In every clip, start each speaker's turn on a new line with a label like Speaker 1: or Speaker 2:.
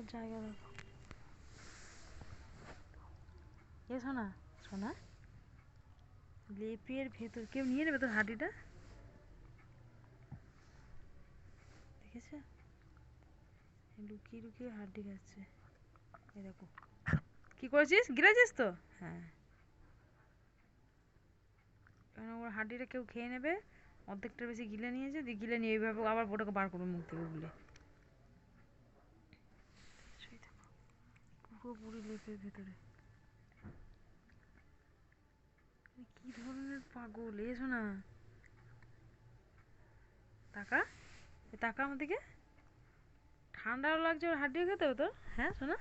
Speaker 1: বসার জায়গা দেখো। এ শোনা শোনা লেপের ভেতর, কেউ নিয়ে নেবে তোর হাঁটিটা? দেখেছ? লুকিয়ে লুকিয়ে হাড্ডি খাচ্ছে। এই দেখো। কি করেছিস? গিলেছিস তো? হ্যাঁ। কারণ ওর হাড্ডিটা কেউ খেয়ে নেবে? অর্ধেকটার বেশি গিলে নিয়েছে, দিয়ে গিলে নিয়ে এইভাবে আবার ওটাকে বার করবে মুখ থেকে গুলে সেই দেখো, পুরোপুরি লেপের ভেতরে। এ কি ধরনের পাগল এসো না টাকা? এ টাকা আমার দিকে? ঠান্ডাও লাগছে, ওর হাড্ডিও খেতে হতো। হ্যাঁ শোনা।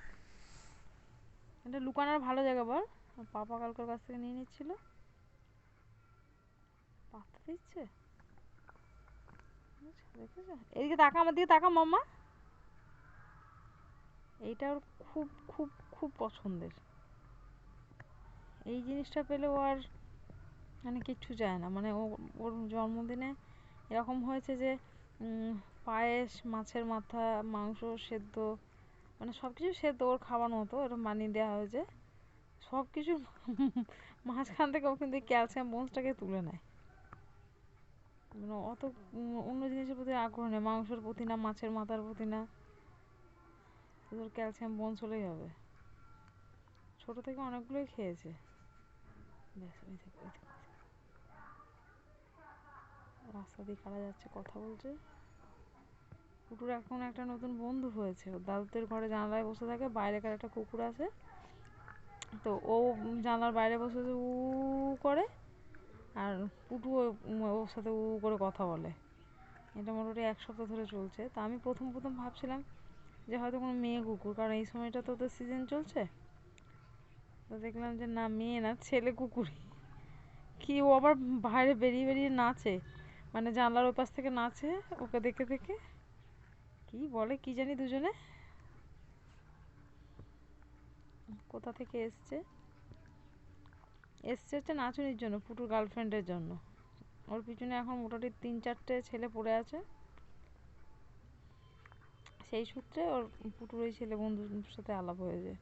Speaker 1: এটা লুকানোর ভালো জায়গা বল। পাপা কালকের কাছ থেকে নিয়ে নিচ্ছিল। পাত্তা দিচ্ছে? দেখেছ? এদিকে তাকা, আমার দিকে তাকা, মাম্মা। এইটা ওর খুব খুব খুব পছন্দের। এই জিনিসটা পেলে ও আর মানে কিচ্ছু চায় না। মানে ও, ওর জন্মদিনে এরকম হয়েছে যে পায়েস, মাছের মাথা, মাংস সেদ্ধ মানে সব কিছু সেদ্ধ ওর খাওয়ানো হতো এরকম বানিয়ে দেওয়া হয়েছে সব কিছু মাঝখান থেকে ও কিন্তু ক্যালসিয়াম বোনসটাকে তুলে নেয়। মানে অত, অন্য জিনিসের প্রতি আগ্রহ নেই। মাংসের প্রতি না, মাছের মাথার প্রতি না। শুধু ক্যালসিয়াম বোনস হলেই হবে। ছোট থেকে অনেকগুলোই খেয়েছে। রাস্তা দিয়ে কারা যাচ্ছে, কথা বলছে। কুকুর এখন একটা নতুন বন্ধু হয়েছে। দাদুদের ঘরে জানালায় বসে থাকে, বাইরেকার একটা কুকুর আছে। তো ও জানলার বাইরে বসে উ করে, আর পুটু ওর সাথে উ করে কথা বলে। এটা মোটামুটি এক সপ্তাহ ধরে চলছে। তা আমি প্রথম প্রথম ভাবছিলাম যে হয়তো কোনো মেয়ে কুকুর, কারণ এই সময়টা তো ওদের সিজন চলছে। তো দেখলাম যে না, মেয়ে না, ছেলে কুকুরই। কি ও আবার বাইরে বেরিয়ে বেরিয়ে নাচে? মানে জানলার ওই পাশ থেকে নাচে, ওকে দেখে দেখে কি বলে, কি জানি দুজনে। কোথা থেকে এসছে? এসছে হচ্ছে নাচুনির জন্য, পুটুর গার্লফ্রেন্ডের জন্য। ওর পিছনে এখন মোটামুটি তিন চারটে ছেলে পড়ে আছে। সেই সূত্রে ওর পুটুর ওই ছেলে বন্ধুর সাথে আলাপ হয়েছে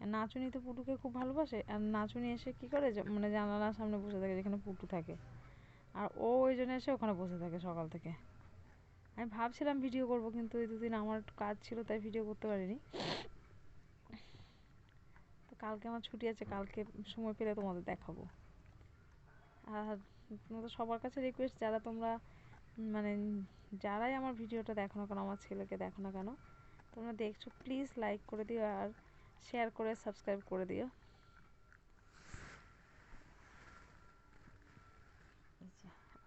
Speaker 1: আর নাচুনি তো পুটুকে খুব ভালোবাসে। আর নাচুনি এসে কি করে মানে জানালার সামনে বসে থাকে, যেখানে পুটু থাকে। আর ও ওই জন্য এসে ওখানে বসে থাকে সকাল থেকে। আমি ভাবছিলাম ভিডিও করব, কিন্তু এই দুদিন আমার কাজ ছিল, তাই ভিডিও করতে পারিনি। তো কালকে আমার ছুটি আছে, কালকে সময় পেলে তোমাদের দেখাবো। আর তোমাদের সবার কাছে রিকোয়েস্ট যারা তোমরা মানে যারাই আমার ভিডিওটা দেখো না কেন, আমার ছেলেকে দেখো না কেন, তোমরা দেখছ প্লিজ লাইক করে দিও আর শেয়ার করে সাবস্ক্রাইব করে দিও।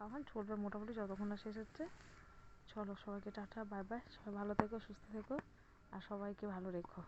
Speaker 1: আমার চলবে মোটামুটি যতক্ষণ না শেষ হচ্ছে, চলো সবাইকে টাটা বাই বাই সবাই ভালো থেকো, সুস্থ থেকো, আর সবাইকে ভালো রেখো।